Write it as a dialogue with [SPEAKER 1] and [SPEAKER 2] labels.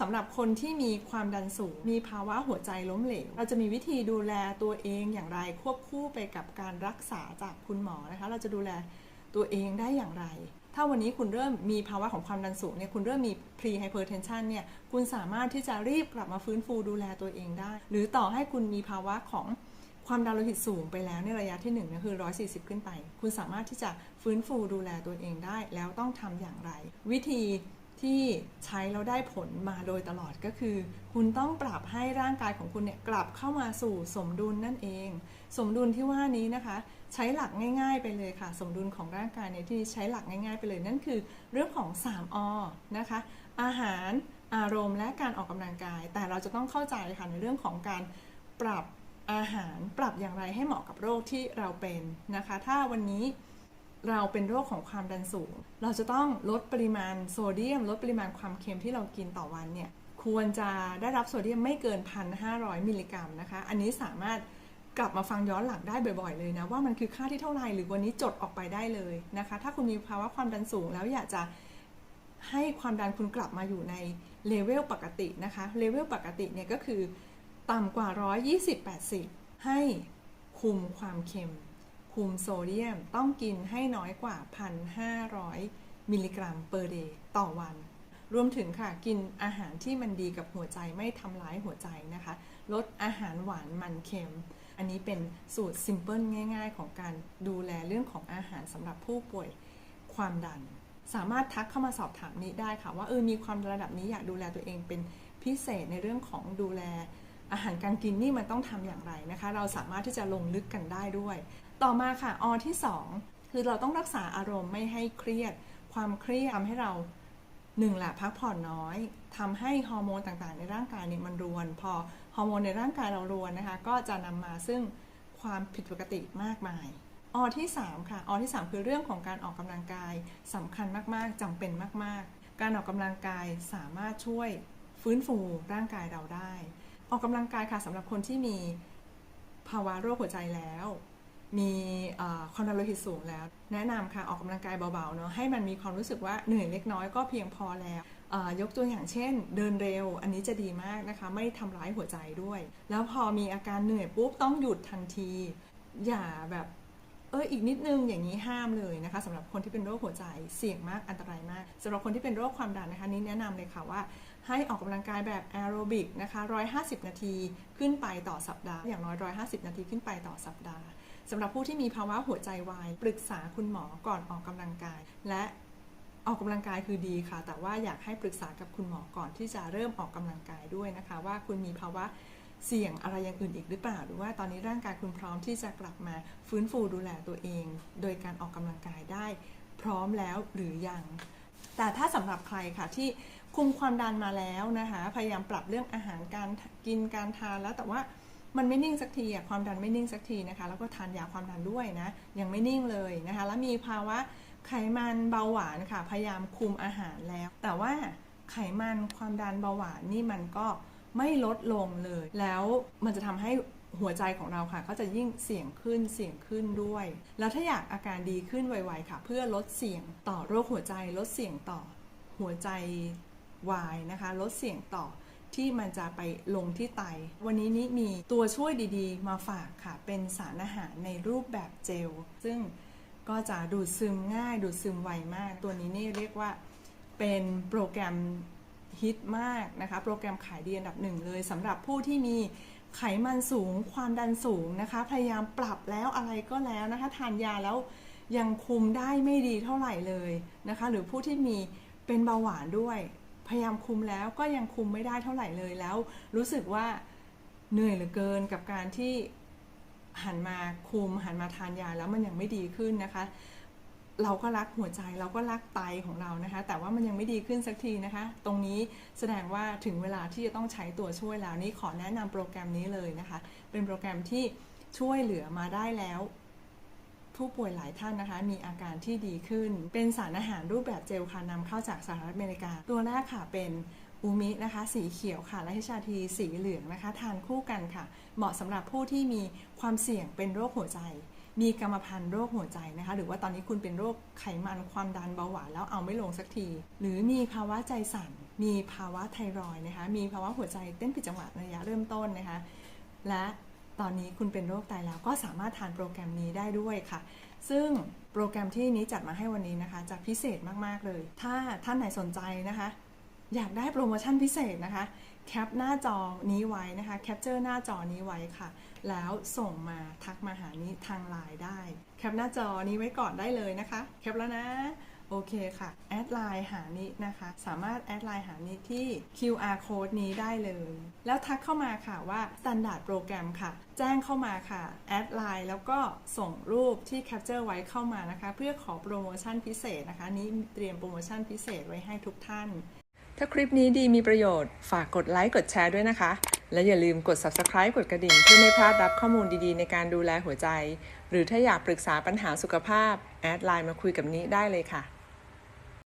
[SPEAKER 1] สำหรับคนที่มีความดันสูง มีภาวะหัวใจล้มเหลว เราจะมีวิธีดูแลตัวเองอย่างไรควบคู่ไปกับการรักษาจากคุณหมอนะคะ เราจะดูแลตัวเองได้อย่างไร ถ้าวันนี้คุณเริ่มมีภาวะของความดันสูงเนี่ย คุณเริ่มมี pre hypertension เนี่ย คุณสามารถที่จะรีบกลับมาฟื้นฟูดูแลตัวเองได้ หรือต่อให้คุณมีภาวะของความดันโลหิตสูงไปแล้วในระยะที่1นึ่งคือ 140 ขึ้นไป คุณสามารถที่จะฟื้นฟูดูแลตัวเองได้ แล้วต้องทำอย่างไร วิธี ที่ใช้แล้วได้ผลมาโดยตลอดก็คือ คุณต้องปรับให้ร่างกายของคุณเนี่ยกลับเข้ามาสู่สมดุลนั่นเอง สมดุลที่ว่านี้นะคะ ใช้หลักง่าย ๆ ไปเลยค่ะ สมดุลของร่างกายในที่ใช้หลักง่ายๆ ไปเลยนั่นคือ เรื่องของ 3อนะคะ อาหารอารมณ์และการออกกำลังกาย แต่เราจะต้องเข้าใจค่ะในเรื่องของการปรับอาหารปรับอย่างไรให้เหมาะกับโรคที่เราเป็นนะคะ ถ้าวันนี้ เราเป็นโรคของความดันสูง เราจะต้องลดปริมาณโซเดียม ลดปริมาณความเค็มที่เรากินต่อวันเนี่ยควรจะได้รับโซเดียมไม่เกิน 1,500 มิลลิกรัมนะคะ อันนี้สามารถกลับมาฟังย้อนหลังได้บ่อยๆเลยนะ ว่ามันคือค่าที่เท่าไหร่หรือวันนี้จดออกไปได้เลยนะคะ ถ้าคุณมีภาวะความดันสูงแล้วอยากจะให้ความดันคุณกลับมาอยู่ในเลเวลปกตินะคะเลเวลปกติเนี่ยก็คือต่ำกว่า 120-80 ให้คุมความเค็ม คุมโซเดียมต้องกินให้น้อยกว่า 1,500 มิลลิกรัมเปอร์เดย์ต่อวัน รวมถึงค่ะ กินอาหารที่มันดีกับหัวใจไม่ทำร้ายหัวใจนะคะ ลดอาหารหวานมันเค็ม อันนี้เป็นสูตรซิมเพิลง่าย ๆ ของการดูแลเรื่องของอาหารสำหรับผู้ป่วยความดัน สามารถทักเข้ามาสอบถามนี้ได้ค่ะ ว่าเออมีความระดับนี้อยากดูแลตัวเองเป็นพิเศษในเรื่องของดูแลอาหารการกินนี่มันต้องทำอย่างไรนะคะ เราสามารถที่จะลงลึกกันได้ด้วย ต่อมาค่ะอที่ 2 คือเราต้องรักษาอารมณ์ไม่ให้เครียด ความเครียดทำให้เราหนึ่งแหละพักผ่อนน้อยทำให้ฮอร์โมนต่างๆ ในร่างกายเนี่ยมันรวน พอฮอร์โมนในร่างกายเรารวนนะคะ ก็จะนำมาซึ่งความผิดปกติมากมายอที่ 3 ค่ะอที่ 3 คือเรื่องของการออกกำลังกายสำคัญมากๆจำเป็นมากๆ การออกกำลังกายสามารถช่วยฟื้นฟูร่างกายเราได้ ออกกำลังกายค่ะสำหรับคนที่มีภาวะโรคหัวใจแล้ว มีความดันโลหิตสูงแล้ว แนะนำค่ะออกกำลังกายเบาๆเนาะให้มันมีความรู้สึกว่าเหนื่อยเล็กน้อยก็เพียงพอแล้วยกตัวอย่างเช่น เดินเร็ว อันนี้จะดีมากนะคะไม่ทำร้ายหัวใจด้วย แล้วพอมีอาการเหนื่อยปุ๊บต้องหยุดทันที อย่าแบบเอออีกนิดนึงอย่างนี้ห้ามเลยนะคะสำหรับคนที่เป็นโรคหัวใจเสี่ยงมากอันตรายมากสำหรับคนที่เป็นโรคความดันนะคะนี้แนะนำเลยค่ะว่าให้ออกกำลังกายแบบแอโรบิกนะคะ150 นาทีขึ้นไปต่อสัปดาห์ อย่างน้อย 150 นาทีขึ้นไปต่อสัปดาห์ สำหรับผู้ที่มีภาวะหัวใจวาย ปรึกษาคุณหมอก่อนออกกำลังกาย และออกกำลังกายคือดีค่ะ แต่ว่าอยากให้ปรึกษากับคุณหมอก่อนที่จะเริ่มออกกำลังกายด้วยนะคะ ว่าคุณมีภาวะเสี่ยงอะไรอย่างอื่นอีกหรือเปล่า หรือว่าตอนนี้ร่างกายคุณพร้อมที่จะกลับมาฟื้นฟูดูแลตัวเอง โดยการออกกำลังกายได้ พร้อมแล้วหรือยัง แต่ถ้าสำหรับใครค่ะที่คุมความดันมาแล้วนะคะ พยายามปรับเรื่องอาหารการกินการทานแล้วแต่ว่า มันไม่นิ่งสักทีอะความดันไม่นิ่งสักทีนะคะ แล้วก็ทานยาความดันด้วยนะยังไม่นิ่งเลยนะคะ แล้วมีภาวะไขมันเบาหวานค่ะ พยายามคุมอาหารแล้ว แต่ว่าไขมันความดันเบาหวานนี่มันก็ไม่ลดลงเลย แล้วมันจะทำให้หัวใจของเราค่ะ ก็จะยิ่งเสี่ยงขึ้นเสี่ยงขึ้นด้วย แล้วถ้าอยากอาการดีขึ้นไวๆค่ะ เพื่อลดเสี่ยงต่อโรคหัวใจ ลดเสี่ยงต่อหัวใจวายนะคะ ลดเสี่ยงต่อ ที่มันจะไปลงที่ไต วันนี้นี้มีตัวช่วยดีๆ มาฝากค่ะ เป็นสารอาหารในรูปแบบเจล ซึ่งก็จะดูดซึมง่าย ดูดซึมไวมาก ตัวนี้นี่เรียกว่าเป็นโปรแกรมฮิตมากนะคะ โปรแกรมขายดีอันดับหนึ่งเลยสำหรับผู้ที่มีไขมันสูง ความดันสูงนะคะ พยายามปรับแล้วอะไรก็แล้วนะคะ ทานยาแล้วยังคุมได้ไม่ดีเท่าไหร่เลยนะคะ หรือผู้ที่มีเป็นเบาหวานด้วย พยายามคุมแล้วก็ยังคุมไม่ได้เท่าไหร่เลยแล้ว รู้สึกว่าเหนื่อยเหลือเกินกับการที่หันมาคุมหันมาทานยาแล้วมันยังไม่ดีขึ้นนะคะ เราก็รักหัวใจเราก็รักไตของเรานะคะ แต่ว่ามันยังไม่ดีขึ้นสักทีนะคะ ตรงนี้แสดงว่าถึงเวลาที่จะต้องใช้ตัวช่วยแล้วนี่ขอแนะนำโปรแกรมนี้เลยนะคะ เป็นโปรแกรมที่ช่วยเหลือมาได้แล้ว ผู้ป่วยหลายท่านนะคะ มีอาการที่ดีขึ้น เป็นสารอาหารรูปแบบเจลค่ะนำเข้าจากสหรัฐอเมริกา ตัวแรกค่ะเป็นอูมินะคะ สีเขียวค่ะ และฮิชาทีสีเหลืองนะคะ ทานคู่กันค่ะ เหมาะสำหรับผู้ที่มีความเสี่ยงเป็นโรคหัวใจ มีกรรมพันธุ์โรคหัวใจนะคะ หรือว่าตอนนี้คุณเป็นโรคไขมันความดันเบาหวานแล้วเอาไม่ลงสักที หรือมีภาวะใจสั่น มีภาวะไทรอยนะคะ มีภาวะหัวใจเต้นผิดจังหวะในระยะเริ่มต้นนะคะ และ ตอนนี้คุณเป็นโรคไตแล้วก็สามารถทานโปรแกรมนี้ได้ด้วยค่ะ ซึ่งโปรแกรมที่นี้จัดมาให้วันนี้นะคะ จะพิเศษมากๆเลย ถ้าท่านไหนสนใจนะคะ อยากได้โปรโมชั่นพิเศษนะคะแคปหน้าจอนี้ไว้นะคะแคปเจอร์หน้าจอนี้ไว้ค่ะ แล้วส่งมาทักมาหานี้ทางไลน์ได้ แคปหน้าจอนี้ไว้ก่อนได้เลยนะคะ แคปแล้วนะ โอเคค่ะ แอดไลน์หานี้นะคะ สามารถแอดไลน์หานี้ที่ QR code นี้ได้เลย แล้วทักเข้ามาค่ะว่า Standard โปรแกรมค่ะ แจ้งเข้ามาค่ะ แอดไลน์แล้วก็ส่งรูปที่แคปเจอร์ไว้เข้ามานะคะ เพื่อขอโปรโมชั่นพิเศษนะคะ นี้เตรียมโปรโมชั่นพิเศษไว้ให้ทุกท่าน
[SPEAKER 2] ถ้าคลิปนี้ดีมีประโยชน์ ฝากกดไลค์กดแชร์ด้วยนะคะ และอย่าลืมกด subscribe กดกระดิ่ง เพื่อไม่พลาดรับข้อมูลดีๆ ในการดูแลหัวใจ หรือถ้าอยากปรึกษาปัญหาสุขภาพ แอดไลน์มาคุยกับนี้ได้เลยค่ะ